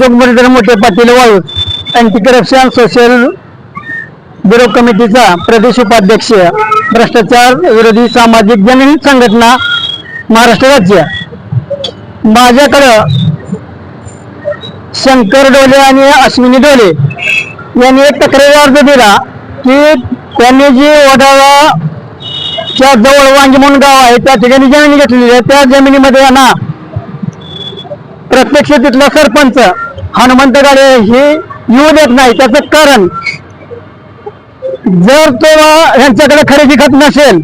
अशोक मुरलीधर मोठे Patil Walu. Anti corruption social bureau कमिटीचा प्रदेश उपाध्यक्ष भ्रष्टाचार विरोधी सामाजिक जनहित संघटना महाराष्ट्र राज्य. माझ्याकडं शंकर डोले आणि अश्विनी डोले यांनी एक तक्रारी अर्ज दिला की त्यांनी जी वडाळा जवळ वांगी म्हणून गाव आहे त्या ठिकाणी जमिनी घेतलेली आहे. त्या जमिनीमध्ये यांना प्रत्यक्ष तिथला सरपंच हनुमंत गाडे हे येऊ देत नाही त्याचं कारण जर तो यांच्याकडे खरेदी खत नसेल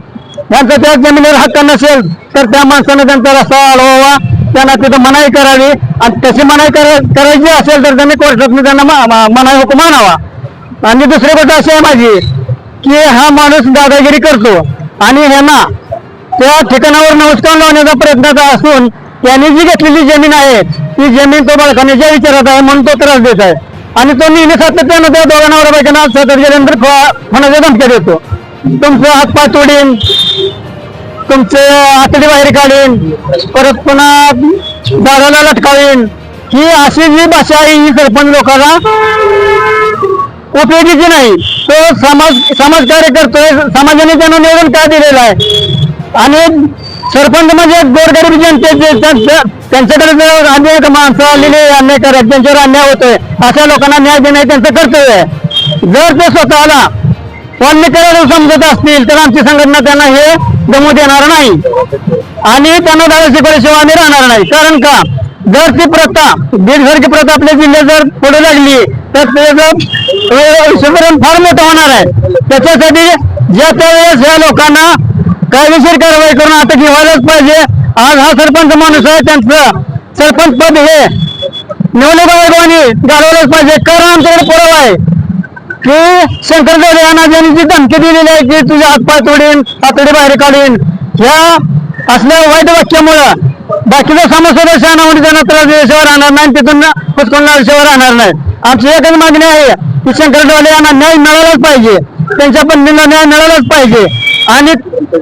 यांचा त्या जमिनीवर हक्क नसेल तर त्या माणसानं त्यांचा रस्ता अडवावा त्यांना तिथं मनाई करावी आणि तशी मनाई करायची असेल तर त्यांनी कोर्टात त्यांना मनाई हुकूम आणावा. आणि दुसरी गोष्ट अशी आहे माझी की हा माणूस दादागिरी करतो आणि ह्यांना त्या ठिकाणावर नमस्कार लावण्याचा प्रयत्न असून त्यांनी जी घेतलेली जमीन आहे ती जमीन तो बाळखाण्याच्या विचारात आहे म्हणून तो त्रास देत आहे. आणि तो नेहमी सातत्यानं त्या दोघांना बायकांना सतर्कतेनंतर होण्याच्या धमक्या देतो. तुमचं हातपाय तोडीन. तुमचे आतडी बाहेर काढीन. परत पुन्हा दाराला लटकावीन. ही अशी जी भाषा आहे ही सरपंच लोकांना उपयोगीची नाही. तो समाज समाजकार्य करतोय समाजाने त्यांना निवडून काय दिलेलं आहे? आणि सरपंच म्हणजे गोरगरीब जनतेचे त्यांच्याकडे जर अनेक माणसं आलेली अन्याय करत त्यांच्यावर अन्याय होतोय अशा लोकांना न्याय देणे त्यांचं कर्तव्य आहे. जर ते स्वतःला अन्य करायला समजत असतील तर आमची संघटना त्यांना हे जमू देणार नाही. आणि त्यांना दादा शिकवल्याशिवाय आम्ही राहणार नाही. कारण का? जर ती प्रथा देशभरची प्रथा आपल्या जिल्ह्यात जर पुढे लागली तर त्याचं विश्वकरण फार मोठं होणार आहे. त्याच्यासाठी ज्या त्यावेळेस या लोकांना कायदेशीर कारवाई करून आता घेवायलाच पाहिजे. आज हा सरपंच माणूस आहे त्यांचं सरपंच पद हे निवडणुकांनी घालवलंच पाहिजे. कारण आमच्याकडे पुरावा आहे की शंकर यांना ज्यांनी जी धमकी दिलेली आहे की तुझे हातपाय तोडीन आतडी बाहेर काढीन ह्या असल्या वाईट वाक्यामुळं बाकीचा समस्या शहरामध्ये त्यांना त्रास दिल्याशिवाय राहणार नाही तिथून हुसकून राहणार नाही. आमची एकच मागणी आहे की शंकर डोले यांना न्याय मिळालाच पाहिजे. त्यांच्या पत्नीला न्याय मिळालाच पाहिजे. आणि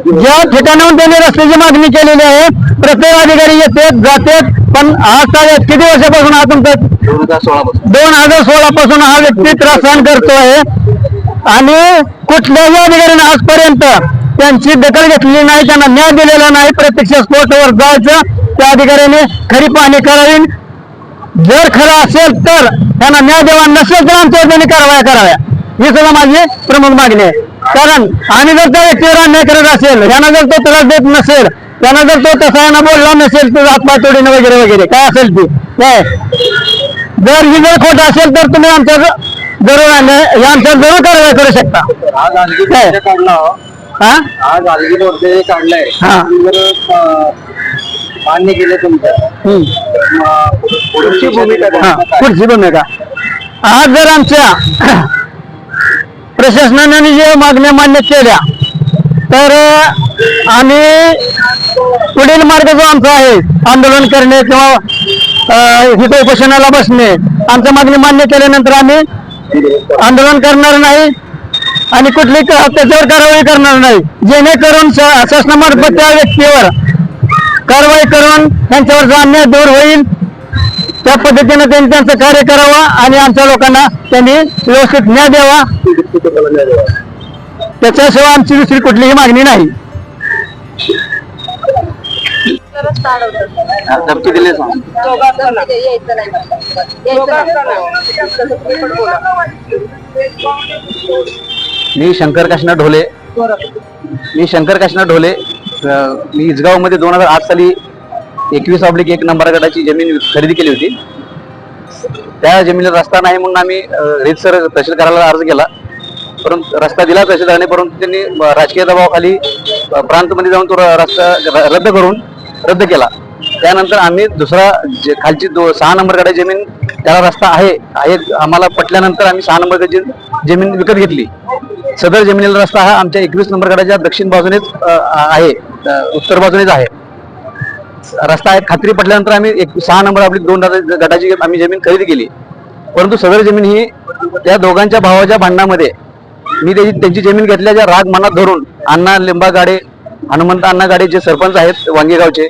ज्या ठिकाणाहून त्यांनी रस्त्याची मागणी केलेली आहे प्रत्येक अधिकारी येते जाते पण आज काय किती वर्षापासून हा तुमचा दोन हजार सोळा पासून हा व्यक्ती त्रास सहन करतोय. आणि कुठल्याही अधिकाऱ्याने आजपर्यंत त्यांची दखल घेतलेली नाही त्यांना न्याय दिलेला नाही. प्रत्यक्ष स्पोर्टवर जायचं त्या अधिकाऱ्याने खरी पाहणी करावी. जर खरं असेल तर त्यांना न्याय द्यावा नसेल तर आमच्या कारवाया कराव्या. ही सुद्धा माझी प्रमुख मागणी आहे. कारण आणि जर त्या व्यक्तीवर अन्याय करत असेल यांना जर तो त्रास देत नसेल त्यांना जर तो तसा यांना बोलला नसेल तर हातपाय तोडीनं वगैरे वगैरे काय असेल ती काय जर ही जर खोट असेल तर तुम्ही आमच्या जरूर अन्याय या आमच्यावर जरूर कारवाई करू शकता आज काय? मोर्चा काढला हा आज आलगी मोर्चे काढलाय हा. जर अं, मान्य केले तुमचं हम्म. पुढची भूमिका हा काय? पुढची भूमिका आज जर आमच्या प्रशासनाने जे मागण्या मान्य केल्या तर आम्ही पुढील मार्ग जो आमचा आहे आंदोलन करणे किंवा अं, उपोषणाला बसणे आमच्या मागणी मान्य केल्यानंतर आम्ही आंदोलन करणार नाही आणि कुठली त्याच्यावर कारवाई करणार नाही. जेणेकरून शासनामार्फत त्या व्यक्तीवर कारवाई करून त्यांच्यावर अन्याय दूर होईल. त्या पद्धतीनं त्यांनी त्यांचं कार्य करावं आणि आमच्या लोकांना त्यांनी व्यवस्थित न्याय द्यावा. त्याच्याशिवाय आमची दुसरी कुठलीही मागणी नाही. धमकी दिली मी शंकर काशीनाथ ढोले. मी शंकर काशीनाथ ढोले. अं, मी इजगावमध्ये दोन हजार आठ साली एकवीस ऑब्लिक एक नंबर गटाची जमीन खरेदी केली होती. त्या जमिनीला रस्ता नाही म्हणून आम्ही रेतसर तहसील करायला अर्ज केला. परंतु रस्ता दिला तहसीलदाराने परंतु त्यांनी राजकीय दबावाखाली प्रांतमध्ये जाऊन तो रस्ता र- रद्द करून रद्द केला. त्यानंतर आम्ही दुसरा जे खालची दो सहा नंबर गटाची जमीन त्याला रस्ता आहे आहे आम्हाला पटल्यानंतर आम्ही सहा नंबर गटाची जमीन विकत घेतली. सदर जमिनीला रस्ता हा आमच्या एकवीस नंबर गटाच्या दक्षिण बाजूनेच आहे उत्तर बाजूनेच आहे. रस्ता आहे खात्री पटल्यानंतर आम्ही एक सहा नंबर आपली दोन गटाची आम्ही जमीन खरेदी केली. परंतु सदर जमीन ही त्या दोघांच्या भावाच्या भांडणामध्ये मी त्याची त्यांची जमीन घेतल्याच्या राग मनात धरून अण्णा लिंबा गाडे हनुमंत अण्णा गाडे जे सरपंच आहेत वांगेगावचे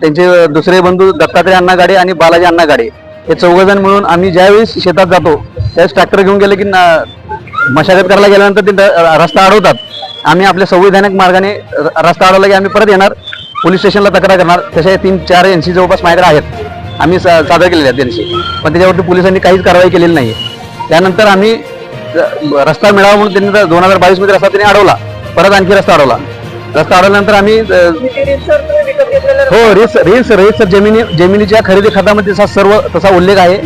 त्यांचे दुसरे बंधू दत्तात्रय अण्णा गाडे आणि बालाजी अण्णा गाडे हे चौघजण मिळून आम्ही ज्यावेळेस शेतात जातो त्यावेळेस ट्रॅक्टर घेऊन गेले की मशागत करायला गेल्यानंतर ते रस्ता अडवतात. आम्ही आपल्या संविधानिक मार्गाने रस्ता अडवला की आम्ही परत येणार. पोलीस स्टेशनला तक्रार करणार. तसे तीन चार एनसी जवळपास माझ्याकडे आहेत. आम्ही सा- सादर केलेले आहेत एनसी पण त्याच्यावरती पोलिसांनी काहीच कारवाई केलेली नाही त्यानंतर आम्ही रस्ता मिळावा म्हणून त्यांनी दोन हजार बावीसमध्ये रस्ता त्यांनी अडवला. परत आणखी रस्ता अडवला. रस्ता अडवल्यानंतर आम्ही हो रेस रिस रेस जमिनी जमिनीच्या खरेदी खतामध्ये तसा सर्व तसा उल्लेख आहे.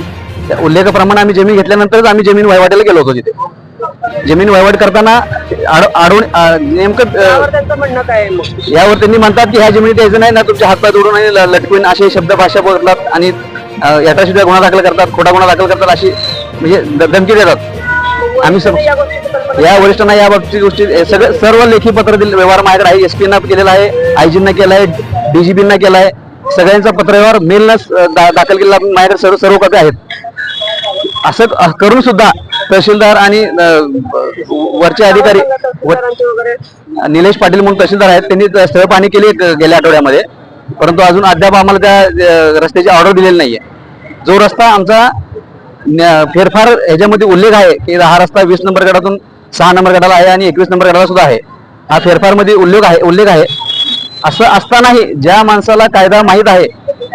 त्या उल्लेखाप्रमाणे आम्ही जमीन घेतल्यानंतरच आम्ही जमीन वहिवाटीला गेलो होतो तिथे. जमीन वहिवाट करताना आड- आडून आ, नेमकं म्हणणं काय यावर त्यांनी म्हणतात की ह्या जमिनीत यायचं नाही ना तुमच्या हातपाय जोडून आणि लटकून असे शब्द भाषा बोलतात आणि याटाशिवाय गुन्हा दाखल करतात खोटा गुन्हा दाखल करतात अशी म्हणजे धमकी देतात. आम्ही सब या वरिष्ठांना या बाबतीत गोष्टी सगळं सर्व लेखी पत्र दिले व्यवहार माझ्याकडे आहे एसपी ना केलेला आहे आयजींना केला आहे डीजीपींना केला आहे सगळ्यांचा पत्रव्यवहार मेल दाखल केलेला. माझ्याकडे सर्व सर्व कॉपी आहेत. असं करून सुद्धा तहसीलदार आणि वरचे अधिकारी व- निलेश पाटील म्हणून तहसीलदार आहेत. त्यांनी स्थळ पाणी केली गेल्या आठवड्यामध्ये. परंतु अजून अद्याप आम्हाला त्या रस्त्याची ऑर्डर दिलेली नाहीये. जो रस्ता आमचा फेरफार ह्याच्यामध्ये उल्लेख आहे की हा रस्ता वीस नंबर गटातून सहा नंबर गटाला आहे आणि एकवीस नंबर गटाला सुद्धा आहे. हा फेरफारमध्ये उल्लेख आहे उल्लेख आहे. असं असतानाही ज्या माणसाला कायदा माहीत आहे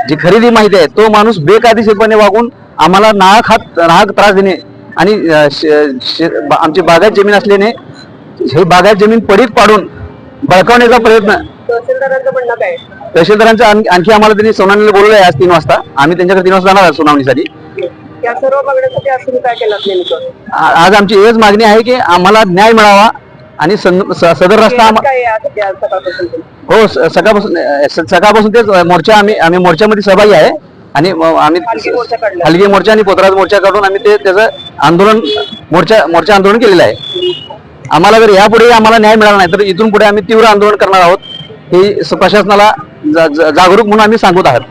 जी खरेदी माहिती आहे तो माणूस बेकायदेशीरपणे वागून आम्हाला नाहक हात नाहक त्रास देणे आणि आमची बागायत जमीन असल्याने हे बागायत जमीन पडीक पाडून बळकावण्याचा प्रयत्न तहसीलदारांचं आणखी आम्हाला त्यांनी सोनालीला बोलवलं आहे आज तीन वाजता. आम्ही त्यांच्याकडे तीन वाजता जाणार आहोत सुनावणीसाठी. आज आमची एकच मागणी आहे की आम्हाला न्याय मिळावा आणि सदर रस्ता? हो सकाळपासून सकाळपासून तेच मोर्चा आम्ही आम्ही मोर्चामध्ये सहभागी आहे. आणि आम्ही हलगी मोर्चा आणि पोतराज मोर्चा काढून आम्ही ते त्याचं आंदोलन मोर्चा मोर्चा आंदोलन केलेलं आहे. आम्हाला जर यापुढे आम्हाला न्याय मिळाला नाही तर इथून पुढे आम्ही तीव्र आंदोलन करणार आहोत ही प्रशासनाला जागरूक म्हणून आम्ही सांगत आहोत.